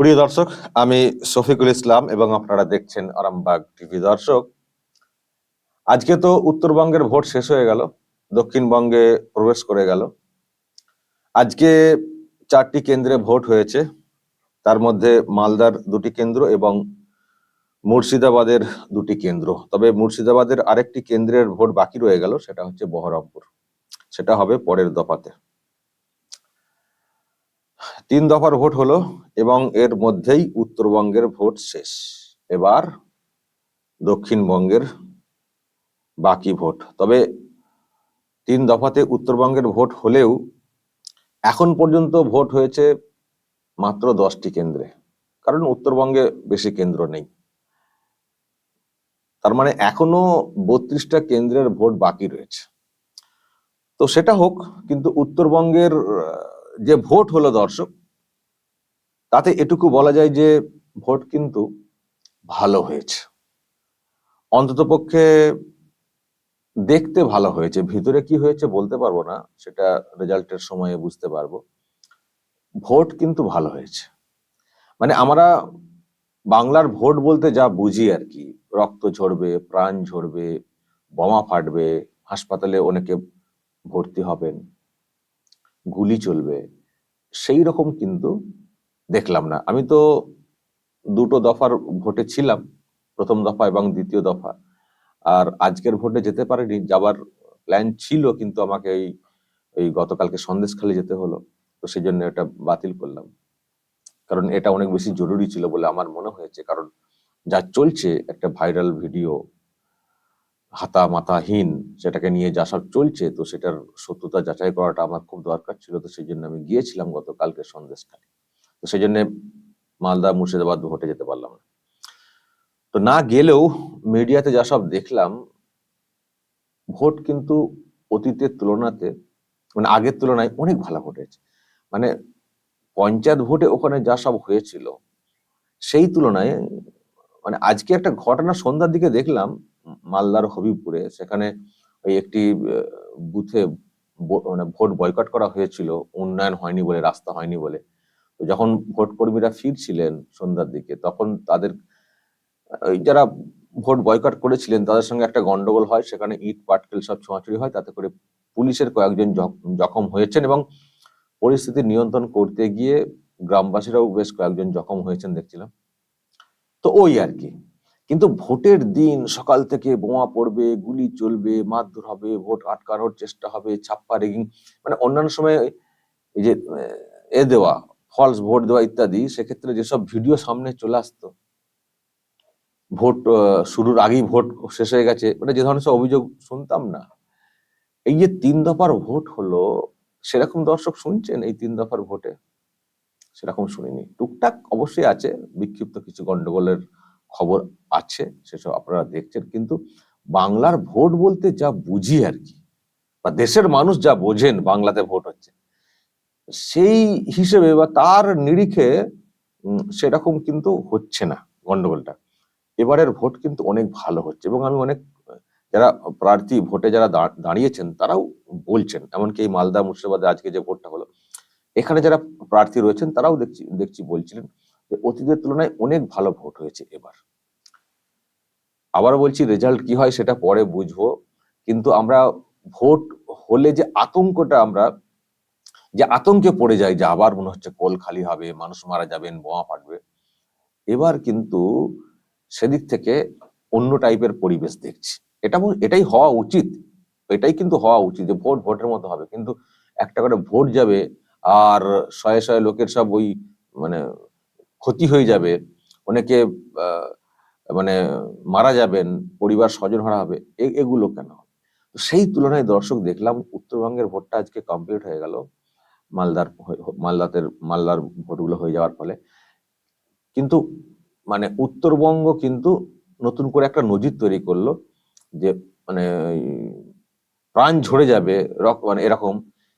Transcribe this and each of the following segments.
প্রিয় দর্শক, আমি শফিকুল ইসলাম এবং আপনারা দেখছেন আরামবাগ টিভি দর্শক। আজকে তো উত্তরবঙ্গের ভোট শেষ হয়ে গেল, দক্ষিণবঙ্গে প্রবেশ করে গেল। আজকে চারটি কেন্দ্রে ভোট হয়েছে, তার মধ্যে মালদার দুটি কেন্দ্র এবং মুর্শিদাবাদের দুটি কেন্দ্র। তবে মুর্শিদাবাদের আরেকটি কেন্দ্রের ভোট বাকি রয়ে গেল, সেটা হচ্ছে বহরমপুর। সেটা হবে পরের দফাতে। তিন দফার ভোট হলো এবং এর মধ্যেই উত্তরবঙ্গের ভোট শেষ। এবার দক্ষিণবঙ্গের বাকি ভোট। তবে তিন দফাতে উত্তরবঙ্গের ভোট হলেও এখন পর্যন্ত ভোট হয়েছে মাত্র দশটি কেন্দ্রে। কারণ উত্তরবঙ্গে বেশি কেন্দ্র নেই। তার মানে এখনও বত্রিশটা কেন্দ্রের ভোট বাকি রয়েছে। তো সেটা হোক, কিন্তু উত্তরবঙ্গের যে ভোট হলো দর্শক, তাতে এটুকু বলা যায় যে ভোট কিন্তু ভালো হয়েছে। অন্তত পক্ষে দেখতে ভালো হয়েছে। ভিতরে কি হয়েছে বলতে পারব না, সেটা রেজাল্টের সময়ে বুঝতে পারব। ভোট কিন্তু ভালো হয়েছে। মানে আমরা বাংলার ভোট বলতে যা বুঝি আর কি, রক্ত ঝরবে, প্রাণ ঝরবে, বোমা ফাটবে, হাসপাতালে অনেকে ভর্তি হবেন, গুলি চলবে সেই রকম কিন্তু দেখলাম না। আমি তো দুটো দফার ভোটে ছিলাম, প্রথম দফা এবং দ্বিতীয় দফা। আর আজকের ভোটে যেতে পারিনি যাবার প্ল্যান ছিল কিন্তু আমাকে এই এই গতকালকে সন্দেশখালি যেতে হলো, তো সেই জন্য এটা বাতিল করলাম। কারণ এটা অনেক বেশি জরুরি ছিল বলে আমার মনে হয়েছে, কারণ যা চলছে, একটা ভাইরাল ভিডিও হাতা মাথাহীন সেটাকে নিয়ে যা সব চলছে, তো সেটার সত্যতা যাচাই করাটা আমার খুব দরকার ছিল, তো সেই জন্য আমি গিয়েছিলাম গতকালকে সন্দেশখালি। তো সেই জন্য মালদা, মুর্শিদাবাদ ভোটে যেতে পারলাম না। তো না গেলেও মিডিয়াতে যা সব দেখলাম, ভোট কিন্তু অতীতের তুলনাতে মানে আগের তুলনায় অনেক ভালো ভোট হয়েছে। মানে পঞ্চায়েত ভোটে ওখানে যা সব হয়েছিল, সেই তুলনায় মানে আজকে একটা ঘটনা সন্ধ্যার দিকে দেখলাম মালদার হবিবপুরে, সেখানে ওই একটি বুথে মানে ভোট বয়কট করা হয়েছিল। উন্নয়ন হয়নি বলে, রাস্তা হয়নি বলে। তো যখন ভোট কর্মীরা ফিরছিলেন সন্ধ্যার দিকে, তখন তাদের ওই যারা ভোট বয়কট করেছিলেন, তাদের সঙ্গে একটা গন্ডগোল হয়। সেখানে ইট, পাটকেল সব ছোঁয়াছুড়ি হয়। তাতে করে পুলিশের কয়েকজন জখ- জখম হয়েছেন এবং পরিস্থিতি নিয়ন্ত্রণ করতে গিয়ে গ্রামবাসীরাও বেশ কয়েকজন জখম হয়েছেন, দেখছিলাম। তো ওই আর কি। কিন্তু ভোটের দিন সকাল থেকে বোমা পড়বে, গুলি চলবে, মারধর হবে, ভোট আটকানোর চেষ্টা হবে, ছাপ্পা রেগিং মানে অন্যান্য সময় এই যে, এ দেওয়া ফলস ভোট দেওয়া ইত্যাদি, সেক্ষেত্রে যেসব ভিডিও সামনে চলে আসতো, ভোট শুরুর আগেই ভোট শেষ হয়ে গেছে মানে যে ধরনের সব অভিযোগ শুনতাম না, এই যে তিন দফার ভোট হলো, সেরকম দর্শক শুনছেন এই তিন দফার ভোটে? সেরকম শুনিনি। টুকটাক অবশ্যই আছে, বিক্ষিপ্ত কিছু গন্ডগোলের খবর আছে, সেসব আপনারা দেখছেন, কিন্তু বাংলার ভোট বলতে যা বুঝি আর কি, বা দেশের মানুষ যা বোঝেন বাংলাতে ভোট হচ্ছে, সেই হিসেবে বা তার নিরিখে সেরকম কিন্তু হচ্ছে না গন্ডগোলটা। এবারের ভোট কিন্তু অনেক ভালো হচ্ছে, এবং আমি অনেক, যারা প্রার্থী ভোটে যারা দাঁড়িয়েছেন, তারাও বলছেন, এমনকি এই মালদা মুর্শিদাবাদে আজকে যে ভোটটা হলো, এখানে যারা প্রার্থী রয়েছেন, তারাও দেখছি দেখছি বলছিলেন অতীতের তুলনায় অনেক ভালো ভোট হয়েছে এবার। আবার বলছি রেজাল্ট কি হয় সেটা পরে বুঝব। কিন্তু আমরা ভোট হলে যে আতঙ্কটা আমরা, যে আতঙ্কে পড়ে যাই, যে আবার মনে হচ্ছে কোল খালি হবে, মানুষ মারা যাবেন, বোমা ফাটবে, এবার কিন্তু সেদিক থেকে অন্য টাইপের পরিবেশ দেখছি। এটা এটাই হওয়া উচিত। এটাই কিন্তু হওয়া উচিত যে ভোট ভোটের মতো হবে। কিন্তু একটা করে ভোট যাবে আর শয়ে শয়ে লোকের সব ওই মানে ক্ষতি হয়ে যাবে, অনেকে মানে মারা যাবেন, পরিবার স্বজন হারা হবে এগুলো কেন? সেই তুলনায় দর্শক দেখলাম উত্তরবঙ্গের ভোটটা আজকে কমপ্লিট হয়ে গেল, মালদার মালদাতের, মালদার ভোটগুলো হয়ে যাওয়ার ফলে। কিন্তু মানে উত্তরবঙ্গ কিন্তু নতুন করে একটা নজির তৈরি করল যে মানে প্রাণ ঝরে যাবে মানে এরকম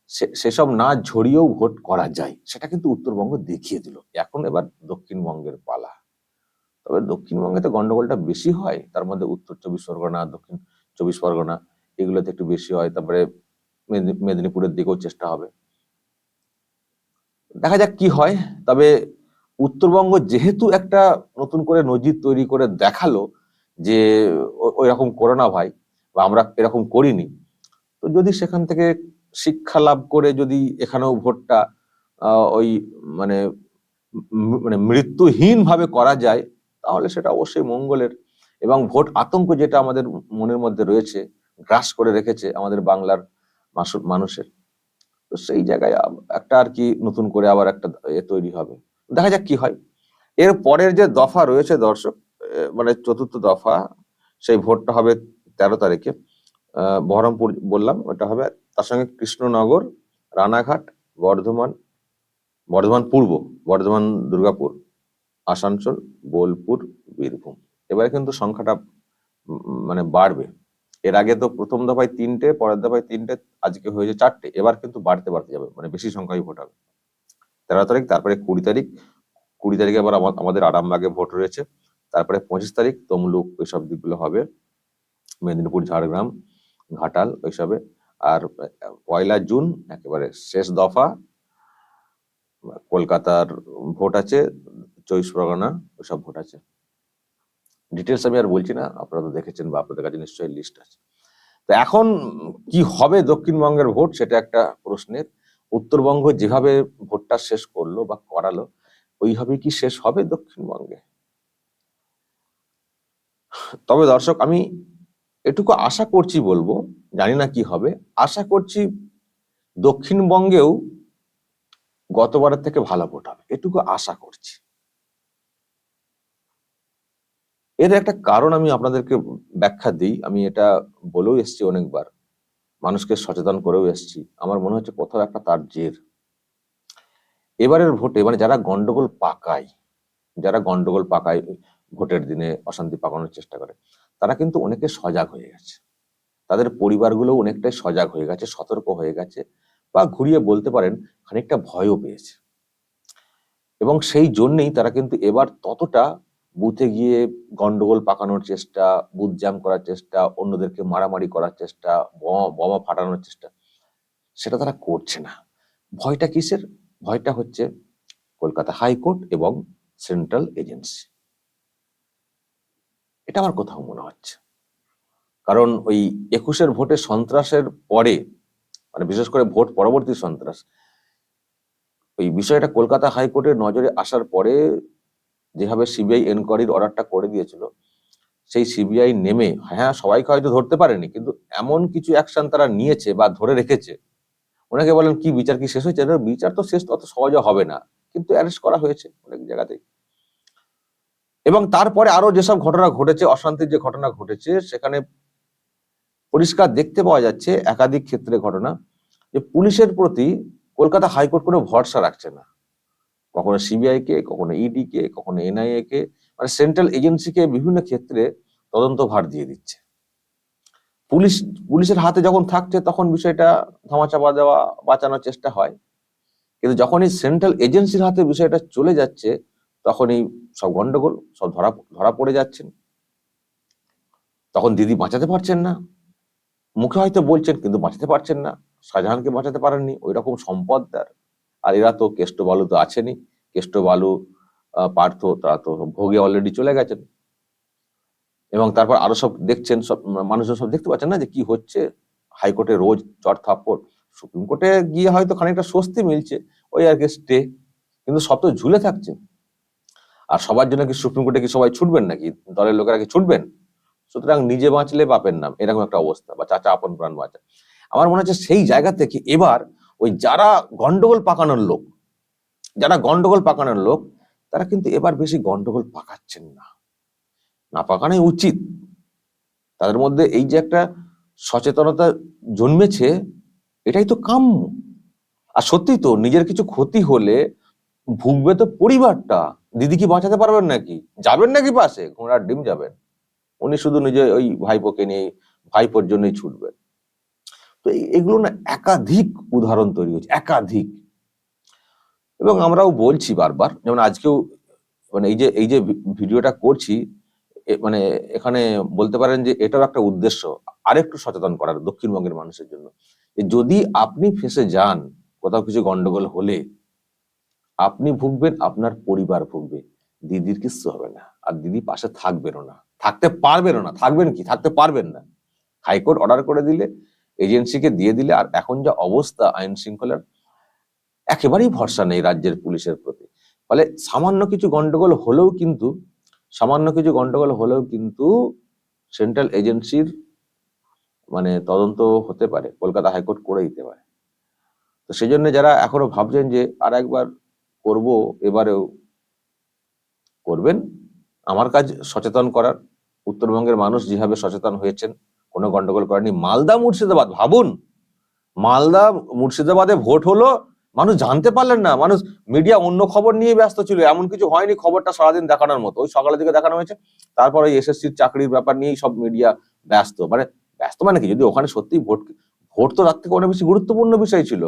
সেসব না ঝরিয়েও ভোট করা যায়। সেটা কিন্তু উত্তরবঙ্গ দেখিয়ে দিল। এখন এবার দক্ষিণবঙ্গের পালা। তবে দক্ষিণবঙ্গে তো গন্ডগোলটা বেশি হয়। তার মধ্যে উত্তর চব্বিশ পরগনা, দক্ষিণ চব্বিশ পরগনা, এগুলোতে একটু বেশি হয়। তারপরে মেদিনী- মেদিনীপুরের দিকেও চেষ্টা হবে। দেখা যাক কি হয়। তবে উত্তরবঙ্গ যেহেতু একটা নতুন করে নজির তৈরি করে দেখাল যে ওই রকম করো না ভাই, বা আমরা এরকম করিনি, তো যদি সেখান থেকে শিক্ষা লাভ করে যদি এখানেও ভোটটা ওই মানে মানে মৃত্যুহীন ভাবে করা যায়, তাহলে সেটা অবশ্যই মঙ্গলের। এবং ভোট আতঙ্ক যেটা আমাদের মনের মধ্যে রয়েছে, গ্রাস করে রেখেছে আমাদের বাংলার মানুষের। তো সেই জায়গায় একটা আর কি নতুন করে আবার একটা এ তৈরি হবে। দেখা যাক কি হয়। এর পরের যে দফা রয়েছে দর্শক মানে চতুর্থ দফা, সেই ভোটটা হবে তেরো তারিখে। বহরমপুর বললাম, ওটা হবে তার সঙ্গে কৃষ্ণনগর, রানাঘাট, বর্ধমান বর্ধমান পূর্ব, বর্ধমান দুর্গাপুর, আসানসোল, বোলপুর, বীরভূম। এবারে কিন্তু সংখ্যাটা মানে বাড়বে। এর আগে তো প্রথম দফায় তিনটে, পরের দফায় তিনটে, আজকে হয়েছে চারটে। এবার কিন্তু বাড়তে বাড়তে যাবে মানে বেশি সংখ্যায় ভোট হবে। তেরো তারিখ, তারপরে কুড়ি তারিখ। কুড়ি তারিখে আবার আমা- আমাদের আরামবাগে ভোট রয়েছে। তারপরে পঁচিশ তারিখ, তমলুক ওইসব দিকগুলো হবে। মেদিনীপুর, ঝাড়গ্রাম, ঘাটাল, ওইসবে। আর পয়লা জুন একেবারে শেষ দফা, কলকাতার ভোট আছে, চব্বিশ পরগনা ওইসব ভোট আছে। ডিটেলস আমি আর বলছি না, আপনারা তো দেখেছেন বা আপনাদের কাছে নিশ্চয়ই লিস্ট আছে। তো এখন কি হবে দক্ষিণবঙ্গের ভোট সেটা একটা প্রশ্নের। উত্তরবঙ্গ যেভাবে ভোটটা শেষ করল বা করালো, ওইভাবে কি শেষ হবে দক্ষিণবঙ্গে? তবে দর্শক, আমি এটুকু আশা করছি বলব, জানি না কি হবে। আশা করছি দক্ষিণবঙ্গেও গতবারের থেকে ভালো ভোট হবে, এটুকু আশা করছি। এর একটা কারণ আমি আপনাদেরকে ব্যাখ্যা দিই, আমি এটা বলেও এসেছি অনেকবার, মানুষকে সচেতন করেও এসেছি। আমার মনে হচ্ছে কোথাও একটা তার জের। এবারের ভোটে মানে যারা গন্ডগোল পাকায়, যারা গন্ডগোল পাকায় ভোটের দিনে অশান্তি পাকানোর চেষ্টা করে তারা কিন্তু অনেকে সজাগ হয়ে গেছে। তাদের পরিবারগুলো অনেকটাই সজাগ হয়ে গেছে, সতর্ক হয়ে গেছে বা ঘুরিয়ে বলতে পারেন খানিকটা ভয়ও পেয়েছে। এবং সেই জন্যেই তারা কিন্তু এবার ততটা বুথে গিয়ে গন্ডগোল পাকানোর চেষ্টা, বুথ জ্যাম করার চেষ্টা, অন্যদেরকে মারামারি করার চেষ্টা, বোমা বোমা ফাটানোর চেষ্টা, সেটা তারা করছে না। ভয়টা কিসের? ভয়টা হচ্ছে কলকাতা হাইকোর্ট এবং সেন্ট্রাল এজেন্সি। এটা আমার কোথাও মনে হচ্ছে। কারণ ওই একুশের ভোটে সন্ত্রাসের পরে মানে বিশেষ করে ভোট পরবর্তী সন্ত্রাস, ওই বিষয়টা কলকাতা হাইকোর্টের নজরে আসার পরে যেভাবে সিবিআই এনকোয়ারির অর্ডারটা করে দিয়েছিল, সেই সিবিআই নেমে হ্যাঁ সবাইকে হয়তো ধরতে পারেনি, কিন্তু এমন কিছু অ্যাকশন তারা নিয়েছে বা ধরে রেখেছে। ওনাকে বলেন, কি বিচার কি শেষ হয়েছে? বিচার তো শেষ, অত সহজে হবে না। কিন্তু অ্যারেস্ট করা হয়েছে অনেক জায়গাতেই। এবং তারপরে আরও যেসব ঘটনা ঘটেছে, অশান্তির যে ঘটনা ঘটেছে, সেখানে পরিষ্কার দেখতে পাওয়া যাচ্ছে একাধিক ক্ষেত্রে ঘটনা, যে পুলিশের প্রতি কলকাতা হাইকোর্ট কোনো ভরসা রাখছে না। কখনো সিবিআই কে কখনো ইডি কে কখনো এনআইএ কে মানে সেন্ট্রাল এজেন্সিকে বিভিন্ন ক্ষেত্রে তদন্ত ভার দিয়ে দিচ্ছে। পুলিশ, পুলিশের হাতে যখন থাকছে তখন বিষয়টা ধামাচাপা দেওয়া, বাঁচানোর চেষ্টা হয়। কিন্তু যখনই সেন্ট্রাল এজেন্সির হাতে বিষয়টা চলে যাচ্ছে তখনই সব গন্ডগোল, সব ধরা ধরা পড়ে যাচ্ছেন। তখন দিদি বাঁচাতে পারছেন না। মুখে হয়তো বলছেন, কিন্তু বাঁচাতে পারছেন না। শাহজাহানকে বাঁচাতে পারেননি। ওই রকম সম্পদ তার। আর এরা তো কেষ্ট বালু তো আছেনই। কেষ্ট বালু পার্থ, তারা তো ভোগে অলরেডি চলে গেছেন। এবং তারপর আরও সব দেখছেন, সব মানুষজন সব দেখতে পাচ্ছেন না যে কি হচ্ছে। হাইকোর্টে রোজ চট থাপ্পড়। সুপ্রিম কোর্টে গিয়ে হয়তো খানিকটা স্বস্তি মিলছে। ওই আর কি স্টে কিন্তু সব তো ঝুলে থাকছে আর সবার জন্য কি সুপ্রিম কোর্টে কি সবাই ছুটবেন নাকি? দলের লোকেরা কি ছুটবেন? সুতরাং নিজে বাঁচলে বাপের নাম এরকম একটা অবস্থা, বা চাচা আপন প্রাণ বাঁচা আমার মনে হচ্ছে সেই জায়গা থেকে এবার ওই যারা গন্ডগোল পাকানোর লোক, যারা গন্ডগোল পাকানোর লোক, তারা কিন্তু এবার বেশি গন্ডগোল পাকাচ্ছেন না। না পাকানোই উচিত। তাদের মধ্যে এই যে একটা সচেতনতা জন্মেছে, এটাই তো কাম্য। আর সত্যি তো নিজের কিছু ক্ষতি হলে ভুগবে তো পরিবারটা। দিদি কি বাঁচাতে পারবেন নাকি? যাবেন নাকি পাশে? ঘোড়ার ডিম যাবেন। উনি শুধু নিজে ওই ভাইপোকে নিয়ে, ভাইপোর জন্যই ছুটবেন। তো এগুলো না একাধিক উদাহরণ তৈরি হয়েছে, একাধিক। এবং আমরাও বলছি বারবার, যেমন আজকেও মানে এই যে এই যে ভিডিওটা করছি মানে এখানে বলতে পারেন যে এটাও একটা উদ্দেশ্য, আরেকটু সচেতন করার দক্ষিণবঙ্গের মানুষের জন্য। যদি আপনি ফেসে যান, কোথাও কিছু গন্ডগোল হলে আপনি ভুগবেন, আপনার পরিবার ভুগবে। দিদির কিচ্ছু হবে না। আর দিদি পাশে থাকবেনও না। থাকতে পারবেনও না। থাকবেন কি? থাকতে পারবেন না। হাইকোর্ট অর্ডার করে দিলে, এজেন্সিকে দিয়ে দিলে, আর এখন যা অবস্থা আইন শৃঙ্খলার, একেবারেই ভরসা নেই রাজ্যের পুলিশের প্রতি। ফলে সামান্য কিছু গন্ডগোল হলেও কিন্তু, সামান্য কিছু গন্ডগোল হলেও কিন্তু সেন্ট্রাল এজেন্সির মানে তদন্ত হতে পারে। কলকাতা হাইকোর্ট করে দিতে পারে। তো সেই জন্য যারা এখনও ভাবছেন যে আর একবার করব, এবারেও করবেন। আমার কাজ সচেতন করার। উত্তরবঙ্গের মানুষ যেভাবে সচেতন হয়েছেন, কোনো গন্ডগোল করেনি মালদা মুর্শিদাবাদ, ভাবুন! মালদা মুর্শিদাবাদে ভোট হলো, মানুষ জানতে পারলেন না। মানুষ মিডিয়া অন্য খবর নিয়ে ব্যস্ত ছিল। এমন কিছু হয়নি খবরটা সারাদিন দেখানোর মতো। ওই সকালের দিকে দেখানো হয়েছে। তারপর ওই এসএসসির চাকরির ব্যাপার নিয়েই সব মিডিয়া ব্যস্ত। মানে ব্যস্ত মানে কি? যদি ওখানে সত্যি ভোট ভোট তো তার থেকে অনেক বেশি গুরুত্বপূর্ণ বিষয় ছিল।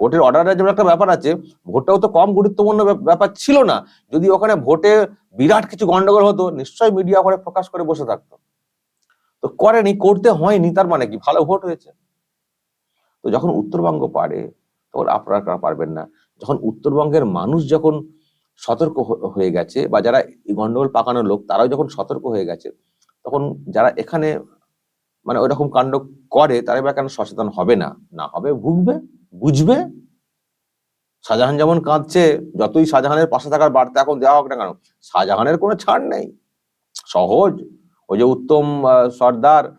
কোর্টের অর্ডারের যেমন একটা ব্যাপার আছে, ভোটটাও তো কম গুরুত্বপূর্ণ ব্যাপার ছিল না। যদি ওখানে ভোটে বিরাট কিছু গন্ডগোল হতো, নিশ্চয়ই মিডিয়া ওখানে প্রকাশ করে বসে থাকতো। তো করেনি, করতে হয়নি, তার মানে কি? ভালো ভোট হয়েছে। তো যখন উত্তরবঙ্গ পারে, তখন আপনারা পারবেন না? যখন উত্তরবঙ্গের মানুষ যখন সতর্ক হয়ে গেছে, বা যারা গন্ডগোল পাকানোর লোক, তারাও যখন সতর্ক হয়ে গেছে, তখন যারা এখানে মানে ওইরকম কাণ্ড করে, তারা এবার কেন সচেতন হবে না? না হবে, ভুগবে? বুঝবে? শাহজাহান যেমন কাঁদছে, যতই শাহজাহানের পাশে থাকার বার্তা এখন দেওয়া হোক না কেন, শাহজাহানের কোনো ছাড় নেই। সহজ। ওই যে উত্তম সর্দার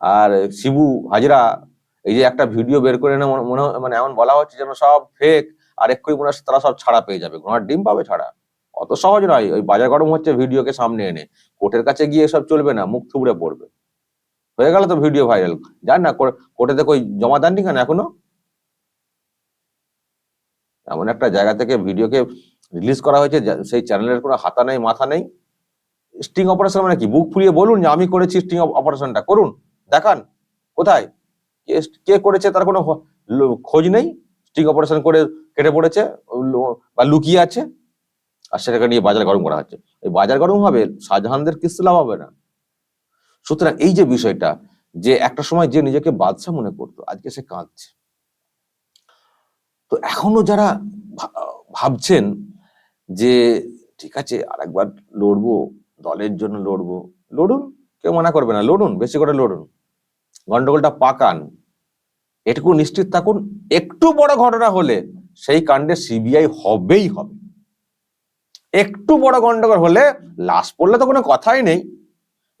আর শিবু হাজরা, এই যে একটা ভিডিও বের করে এনে মনে- মনে এমন বলা হচ্ছে যেন সব ফেক আর এক্ষুনি মনে তারা সব ছাড়া পেয়ে যাবে। ঘোড়ার ডিম পাবে ছাড়া। অত সহজ নয়। ওই বাজার গরম হচ্ছে, ভিডিওকে সামনে এনে। কোর্টের কাছে গিয়ে সব চলবে না, মুখ থুবড়ে পড়বে। হয়ে গেল তো ভিডিও ভাইরাল জান না, কোর- কোর্টে কই জমা দেননি কেন এখনও? এমন একটা জায়গা থেকে ভিডিওকে রিলিজ করা হয়েছে সেই চ্যানেলের কোনো হাতা নেই, মাথা নেই। স্টিং অপারেশন মানে কি? বুক ফুলিয়ে বলুন যে আমি করেছি স্টিং অপারেশনটা করুন, দেখান, কোথায়? কে- করেছে তার কোনো খোঁজ নেই? স্টিং অপারেশন করে কেটে পড়েছে বা লুকিয়ে আছে, আর সেটাকে নিয়ে বাজার গরম করা হচ্ছে। এই বাজার গরম হবে, শাহজাহানদের কিস্তি লাভ হবে না। সুতরাং এই যে বিষয়টা, যে একটা সময় যে নিজেকে বাদশা মনে করতো, আজকে সে কাঁদছে। তো এখনও যারা ভাবছেন যে ঠিক আছে আরেকবার লড়বো, দলের জন্য লড়বো, লড়ুন, কেউ মানা করবে না, লড়ুন, বেশি করে লড়ুন। গন্ডগোলটা পাকান। এটুকু নিশ্চিত থাকুন, একটু বড় ঘটনা হলে সেই কাণ্ডে সিবিআই হবেই হবে। একটু বড় গন্ডগোল হলে লাশ পড়লে তো কোনো কথাই নেই।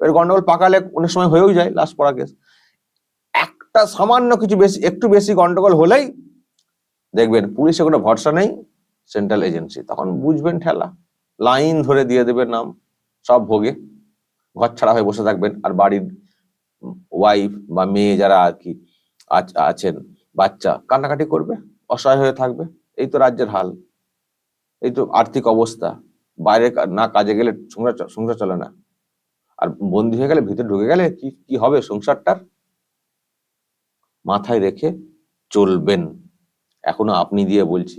এর গন্ডগোল পাকালে অনেক সময় হয়েও যায় লাশ পড়া কেস। একটা সামান্য কিছু বেশি, একটু বেশি গন্ডগোল হলেই দেখবেন পুলিশে কোনো ভরসা নেই সেন্ট্রাল এজেন্সি তখন বুঝবেন ঠেলা। লাইন ধরে দিয়ে দেবে নাম, সব ভোগে। ঘর ছাড়া হয়ে বসে থাকবেন। আর বাড়ির ওয়াইফ বা মেয়ে যারা আর কি আছ- আছেন, বাচ্চা, কান্নাকাটি করবে, অসহায় হয়ে থাকবে। এই তো রাজ্যের হাল। এই তো আর্থিক অবস্থা। বাইরে না কাজে গেলে সংসার সংসার চলে না। আর বন্দি হয়ে গেলে ভিতরে ঢুকে গেলে কি কি হবে সংসারটার? মাথায় রেখে চলবেন। এখনও আপনি দিয়ে বলছি।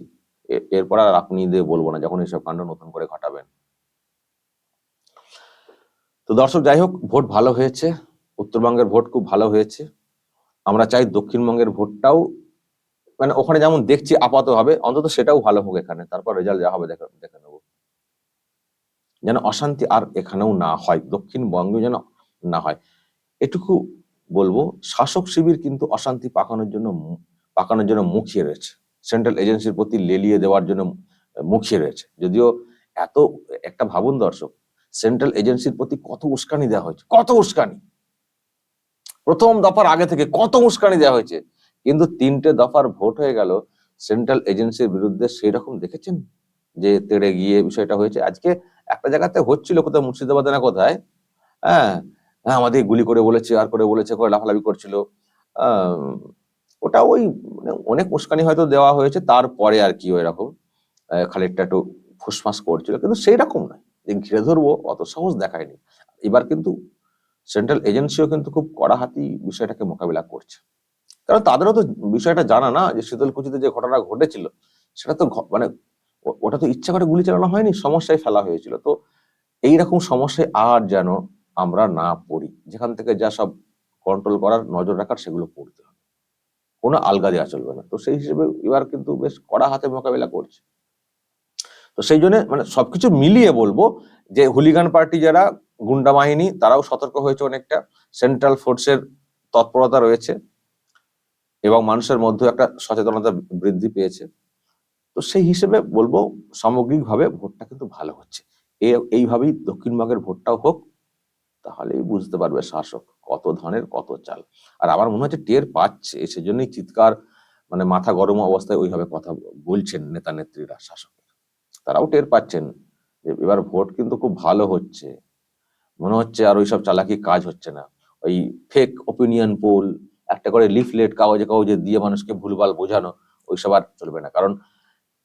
এরপর আর আপনি দিয়ে বলব না, যখন এইসব কাণ্ড নতুন করে ঘটাবেন। তো দর্শক, যাই হোক, ভোট ভালো হয়েছে। উত্তরবঙ্গের ভোট খুব ভালো হয়েছে। আমরা চাই দক্ষিণবঙ্গের ভোটটাও মানে ওখানে যেমন দেখছি আপাত হবে, অন্তত সেটাও ভালো হোক এখানে। তারপর রেজাল্ট যা হবে দেখে দেখে নেব। যেন অশান্তি আর এখানেও না হয় দক্ষিণবঙ্গে যেন না হয়। এটুকু বলব, শাসক শিবির কিন্তু অশান্তি পাকানোর জন্য পাকানোর জন্য মুখিয়ে রয়েছে। সেন্ট্রাল এজেন্সির প্রতি লেলিয়ে দেওয়ার জন্য মুখিয়ে রয়েছে। যদিও এত একটা ভাবুন দর্শক সেন্ট্রাল এজেন্সির প্রতি কত উস্কানি দেওয়া হয়েছে, কত উস্কানি। প্রথম দফার আগে থেকে কত উস্কানি দেওয়া হয়েছে। কিন্তু তিনটে দফার ভোট হয়ে গেল সেন্ট্রাল এজেন্সির বিরুদ্ধে সেই রকম দেখেছেন? যে তেড়ে গিয়ে বিষয়টা হয়েছে। আজকে একটা জায়গাতে হচ্ছিল কোথাও মুর্শিদাবাদে না কোথায়? হ্যাঁ হ্যাঁ আমাদের গুলি করে বলেছে, আর করে বলেছে, করে লাফালাফি করছিল। ওটা ওই মানে অনেক উস্কানি হয়তো দেওয়া হয়েছে তারপরে আর কি ওই রকম আহ, খানিকটা একটু ফুসফাস করছিল কিন্তু সেই রকম নয়। যে ঘিরে ধরবো অত সহজ দেখায়নি। এবার কিন্তু সেন্ট্রাল এজেন্সিও কিন্তু খুব কড়াহাতি বিষয়টাকে মোকাবিলা করছে। কারণ তাদেরও তো বিষয়টা জানা না যে শীতলকুচিতে যে ঘটনা ঘটেছিল সেটা তো মানে ওটা তো ইচ্ছা করে গুলি চালানো হয়নি সমস্যায় ফেলা হয়েছিল। তো এইরকম সমস্যায় আর যেন আমরা না পড়ি যেখান থেকে যা সব কন্ট্রোল করার নজর রাখার সেগুলো পড়তে কোনো আলগা দেওয়া চলবে না। তো সেই হিসেবে এবার কিন্তু বেশ কড়া হাতে মোকাবিলা করছে। তো সেই জন্য মানে সবকিছু মিলিয়ে বলব যে হুলিগান পার্টি যারা, গুন্ডা বাহিনী, তারাও সতর্ক হয়েছে অনেকটা। সেন্ট্রাল ফোর্সের তৎপরতা রয়েছে এবং মানুষের মধ্যে একটা সচেতনতা বৃদ্ধি পেয়েছে। তো সেই হিসেবে বলব সামগ্রিকভাবে ভোটটা কিন্তু ভালো হচ্ছে। এইভাবেই দক্ষিণবঙ্গের ভোটটাও হোক তাহলেই বুঝতে পারবে শাসক কত ধনের, কত চাল। আর আমার মনে হচ্ছে টের পাচ্ছে, সেজন্যই চিৎকার মানে মাথা গরম অবস্থায় ওইভাবে কথা বলছেন নেতা নেত্রীরা, শাসকের। তারাও টের পাচ্ছেন এবার ভোট কিন্তু খুব ভালো হচ্ছে। মনে হচ্ছে আর ওইসব চালাকি কাজ হচ্ছে না। ওই ফেক ওপিনিয়ন পোল একটা করে লিফলেট কাগজে কাগজে দিয়ে মানুষকে ভুলভাল বোঝানো, ওইসব আর চলবে না। কারণ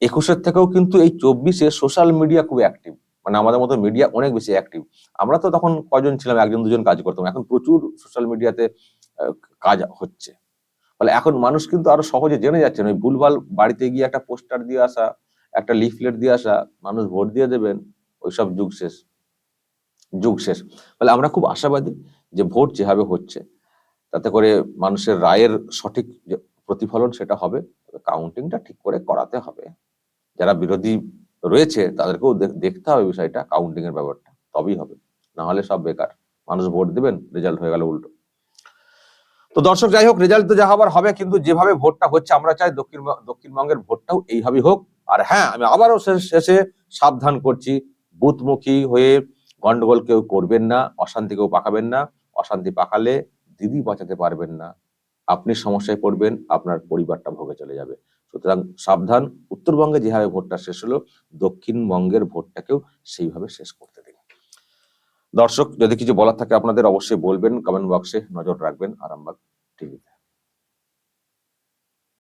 একুশের থেকেও কিন্তু এই চব্বিশে সোশ্যাল মিডিয়া খুব অ্যাক্টিভ মানে আমাদের মতো মিডিয়া অনেক বেশি অ্যাক্টিভ আমরা তো তখন কজন ছিলাম? একজন, দুজন কাজ করতাম। এখন প্রচুর সোশ্যাল মিডিয়াতে কাজ হচ্ছে। ফলে এখন মানুষ কিন্তু আরও সহজে জেনে যাচ্ছেন ওই ভুলভাল বাড়িতে গিয়ে একটা পোস্টার দিয়ে আসা, একটা লিফলেট দিয়ে আসা, মানুষ ভোট দিয়ে দেবেন, ওইসব যুগ শেষ। যুগ শেষ। ফলে আমরা খুব আশাবাদী যে ভোট যেভাবে হচ্ছে, তাতে করে মানুষের রায়ের সঠিক প্রতিফলন সেটা হবে। কাউন্টিংটা ঠিক করে করাতে হবে। যারা বিরোধী রয়েছে, তাদেরকেও দেখতে হবে বিষয়টা কাউন্টিং এর ব্যাপারটা, তবেই হবে। না হলে সব বেকার। মানুষ ভোট দিবেন রেজাল্ট হয়ে গেল উল্টো। তো দর্শক, যাই হোক রেজাল্ট তো যা হবার হবে, কিন্তু যেভাবে ভোটটা হচ্ছে, আমরা চাই দক্ষিণ দক্ষিণবঙ্গের ভোটটাও এইভাবেই হোক। আর হ্যাঁ আমি আবারও শেষ- সাবধান করছি, বুথমুখী হয়ে গন্ডগোল কেউ করবেন না, অশান্তি কেউ পাকাবেন না, অশান্তি পাকালে দিদি বাঁচাতে পারবেন না। আপনি সমস্যায় পড়বেন, আপনার পরিবারটা ভোগে চলে যাবে। সুতরাং সাবধান। উত্তরবঙ্গে যেভাবে ভোটটা শেষ হলো, দক্ষিণবঙ্গের ভোটটাকেও সেইভাবে শেষ করতে দিন। দর্শক, যদি কিছু বলার থাকে আপনাদের অবশ্যই বলবেন কমেন্ট বক্সে নজর রাখবেন আরামবাগ টিভিতে।